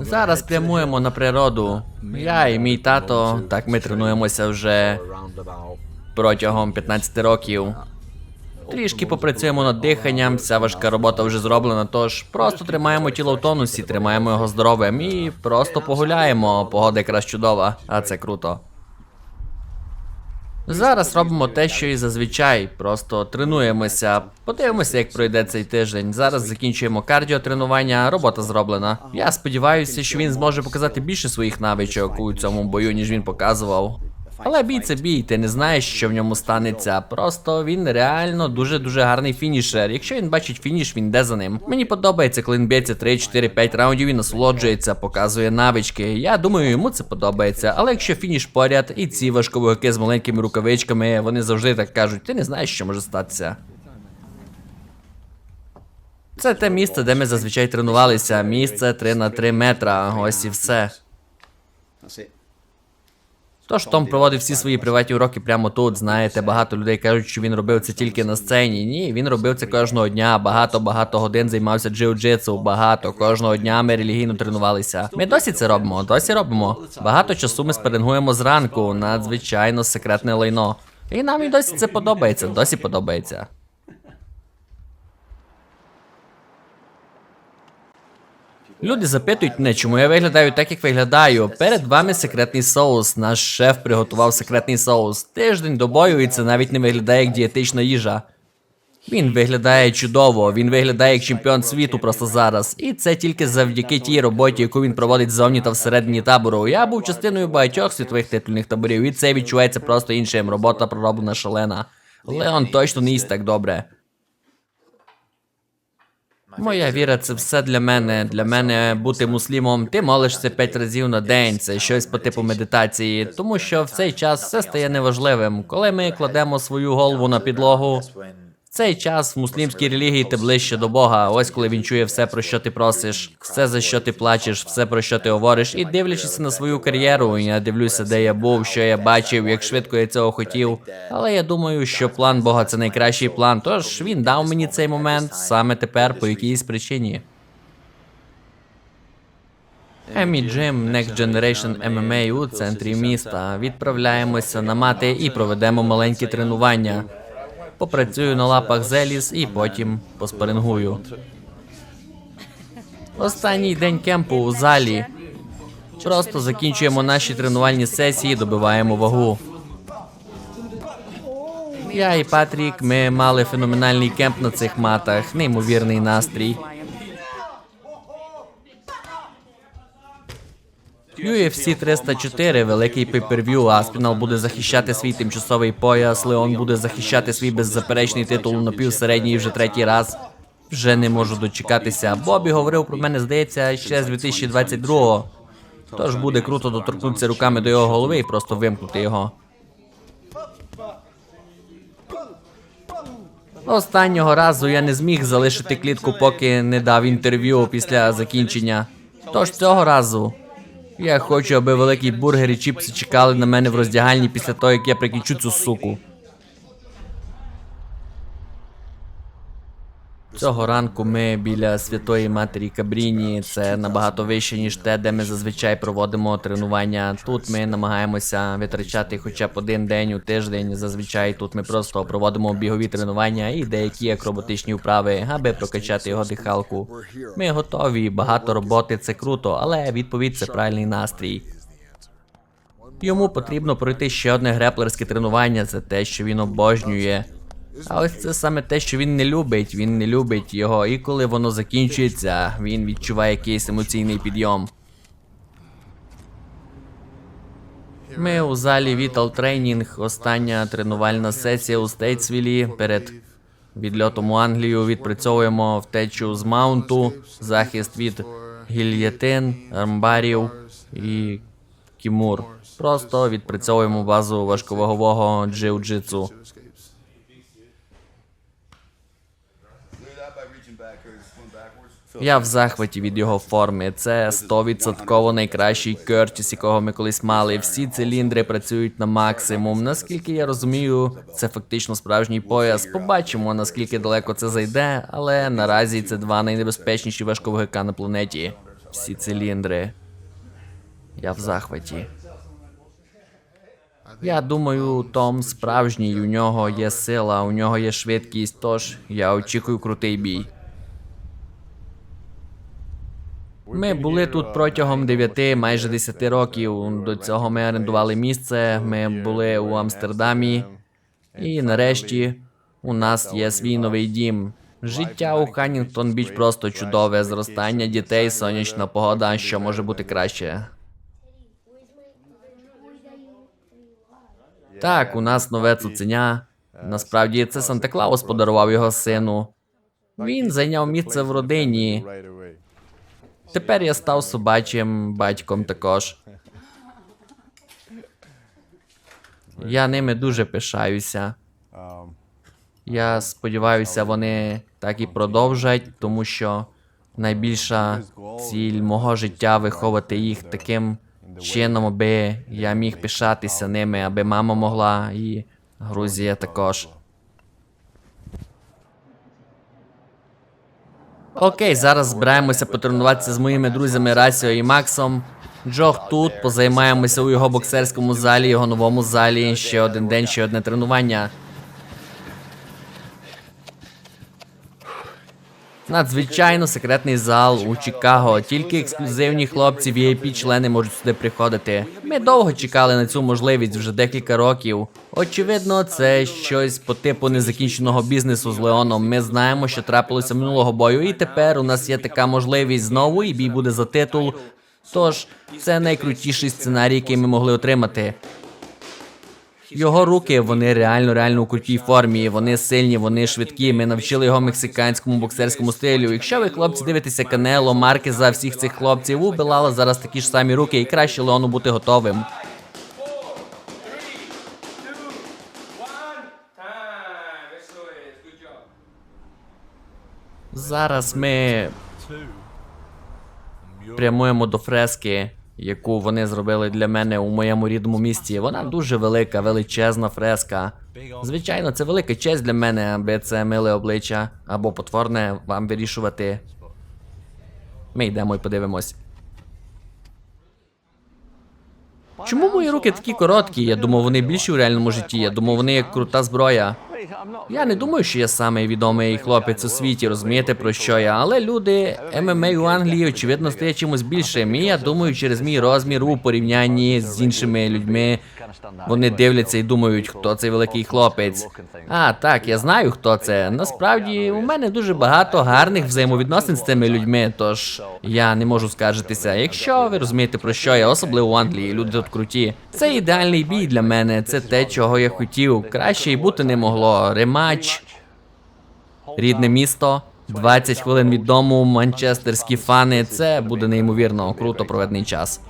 Зараз прямуємо на природу. Я і мій тато, так ми тренуємося вже протягом 15 років. Трішки попрацюємо над диханням, вся важка робота вже зроблена, тож просто тримаємо тіло в тонусі, тримаємо його здоровим і просто погуляємо. Погода якраз чудова, а це круто. Зараз робимо те, що і зазвичай. Просто тренуємося. Подивимося, як пройде цей тиждень. Зараз закінчуємо кардіотренування, робота зроблена. Я сподіваюся, що він зможе показати більше своїх навичок у цьому бою, ніж він показував. Але бій це бій, ти не знаєш, що в ньому станеться. Просто він реально дуже дуже гарний фінішер. Якщо він бачить фініш, він йде за ним. Мені подобається, коли він б'ється 3, 4, 5 раундів і насолоджується, показує навички. Я думаю, йому це подобається. Але якщо фініш поряд, і ці важковики з маленькими рукавичками, вони завжди так кажуть, ти не знаєш, що може статися. Це те місце, де ми зазвичай тренувалися. Місце 3 на 3 метра. Ось і все. Тож Том проводив всі свої приватні уроки прямо тут. Знаєте, багато людей кажуть, що він робив це тільки на сцені. Ні, він робив це кожного дня. Багато багато годин займався джиу-джитсу. Багато кожного дня ми релігійно тренувалися. Ми досі це робимо, досі робимо. Багато часу ми спарингуємо зранку. Надзвичайно секретне лайно. І нам і досі це подобається. Досі подобається. Люди запитують мене, чому я виглядаю так, як виглядаю. Перед вами секретний соус. Наш шеф приготував секретний соус. Тиждень до бою, і це навіть не виглядає як дієтична їжа. Він виглядає чудово, він виглядає як чемпіон світу просто зараз. І це тільки завдяки тій роботі, яку він проводить ззовні та всередині табору. Я був частиною багатьох світових титульних таборів, і це відчувається просто іншим. Робота пророблена шалена. Леон точно не їсть так добре. Моя віра це все для мене. Для мене бути муслімом. Ти молишся п'ять разів на день. Це щось по типу медитації. Тому що в цей час все стає неважливим. Коли ми кладемо свою голову на підлогу. Цей час в муслімській релігії ти ближче до Бога. Ось коли він чує все, про що ти просиш, все за що ти плачеш, все про що ти говориш, і дивлячись на свою кар'єру, я дивлюся, де я був, що я бачив, як швидко я цього хотів. Але я думаю, що план Бога це найкращий план. Тож він дав мені цей момент саме тепер по якійсь причині. Емі Джим Next Generation MMA у центрі міста. Відправляємося на мати і проведемо маленькі тренування. Попрацюю на лапах Зеліс і потім поспарингую. Останній день кемпу у залі. Просто закінчуємо наші тренувальні сесії, добиваємо вагу. Я і Патрік, ми мали феноменальний кемп на цих матах, неймовірний настрій. UFC 304, великий пейперв'ю. Аспінал буде захищати свій тимчасовий пояс. Леон буде захищати свій беззаперечний титул на півсередній вже третій раз. Вже не можу дочекатися. Бобі говорив про мене, здається, ще з 2022-го. Тож буде круто доторкнутися руками до його голови і просто вимкнути його. Останнього разу я не зміг залишити клітку, поки не дав інтерв'ю після закінчення. Тож цього разу я хочу, аби великі бургери і чіпси чекали на мене в роздягальні після того, як я прикінчу цю суку. Цього ранку ми біля Святої Матері Кабріні. Це набагато вище, ніж те, де ми зазвичай проводимо тренування. Тут ми намагаємося витрачати хоча б один день у тиждень. Зазвичай тут ми просто проводимо бігові тренування і деякі акробатичні вправи, аби прокачати його дихалку. Ми готові, багато роботи, це круто, але відповідь це правильний настрій. Йому потрібно пройти ще одне греплерське тренування, це те, що він обожнює. А ось це саме те, що він не любить. Він не любить його, і коли воно закінчується, він відчуває якийсь емоційний підйом. Ми у залі Vital Training, остання тренувальна сесія у Стейтсвілі. Перед відльотом у Англію відпрацьовуємо втечу з маунту, захист від гільєтин, армбарів і кімур. Просто відпрацьовуємо базу важковагового джиу-джитсу. Я в захваті від його форми. Це 100% найкращий Кертіс, якого ми колись мали. Всі циліндри працюють на максимум. Наскільки я розумію, це фактично справжній пояс. Побачимо, наскільки далеко це зайде, але наразі це два найнебезпечніші важковика на планеті. Всі циліндри. Я в захваті. Я думаю, Том справжній, у нього є сила, у нього є швидкість, тож я очікую крутий бій. Ми були тут протягом 9, майже 10 років. До цього ми орендували місце. Ми були у Амстердамі. І нарешті у нас є свій новий дім. Життя у Ханнінгтон Біч просто чудове. Зростання дітей, сонячна погода, що може бути краще. Так, у нас нове цуценя. Насправді це Санта Клаус подарував його сину. Він зайняв місце в родині. Тепер я став собачим батьком також. Я ними дуже пишаюся. Я сподіваюся, вони так і продовжать, тому що найбільша ціль мого життя виховати їх таким чином, аби я міг пишатися ними, аби мама могла і Грузія також. Окей, зараз збираємося потренуватися з моїми друзями Расіо і Максом. Джох тут, позаймаємося у його боксерському залі, його новому залі. Ще один день, ще одне тренування. Надзвичайно секретний зал у Чикаго. Тільки ексклюзивні хлопці VIP члени можуть сюди приходити. Ми довго чекали на цю можливість вже декілька років. Очевидно, це щось по типу незакінченого бізнесу з Леоном. Ми знаємо, що трапилося минулого бою, і тепер у нас є така можливість знову, і бій буде за титул. Тож, це найкрутіший сценарій, який ми могли отримати. Його руки вони реально реально у крутій формі. Вони сильні, вони швидкі. Ми навчили його мексиканському боксерському стилю. Якщо ви, хлопці, дивитеся Канело, Маркеза, всіх цих хлопців, у Белала зараз такі ж самі руки, і краще Леону бути готовим. Зараз ми прямуємо до фрески, яку вони зробили для мене у моєму рідному місті. Вона дуже велика, величезна фреска. Звичайно, це велика честь для мене, аби це миле обличчя або потворне вам вирішувати. Ми йдемо і подивимось. Чому мої руки такі короткі? Я думав, вони більші в реальному житті. Я думав, вони як крута зброя. Я не думаю, що я самий відомий хлопець у світі, розумієте про що я, але люди ММА у Англії очевидно стає чимось більшим. І я думаю, через мій розмір у порівнянні з іншими людьми вони дивляться і думають, хто цей великий хлопець. А, так, я знаю, хто це. Насправді, у мене дуже багато гарних взаємовідносин з цими людьми, тож я не можу скаржитися. Якщо ви розумієте про що я, особливо в Англії, люди тут круті. Це ідеальний бій для мене, це те, чого я хотів. Краще й бути не могло. Рематч, рідне місто. 20 хвилин від дому, манчестерські фани. Це буде неймовірно круто проведений час.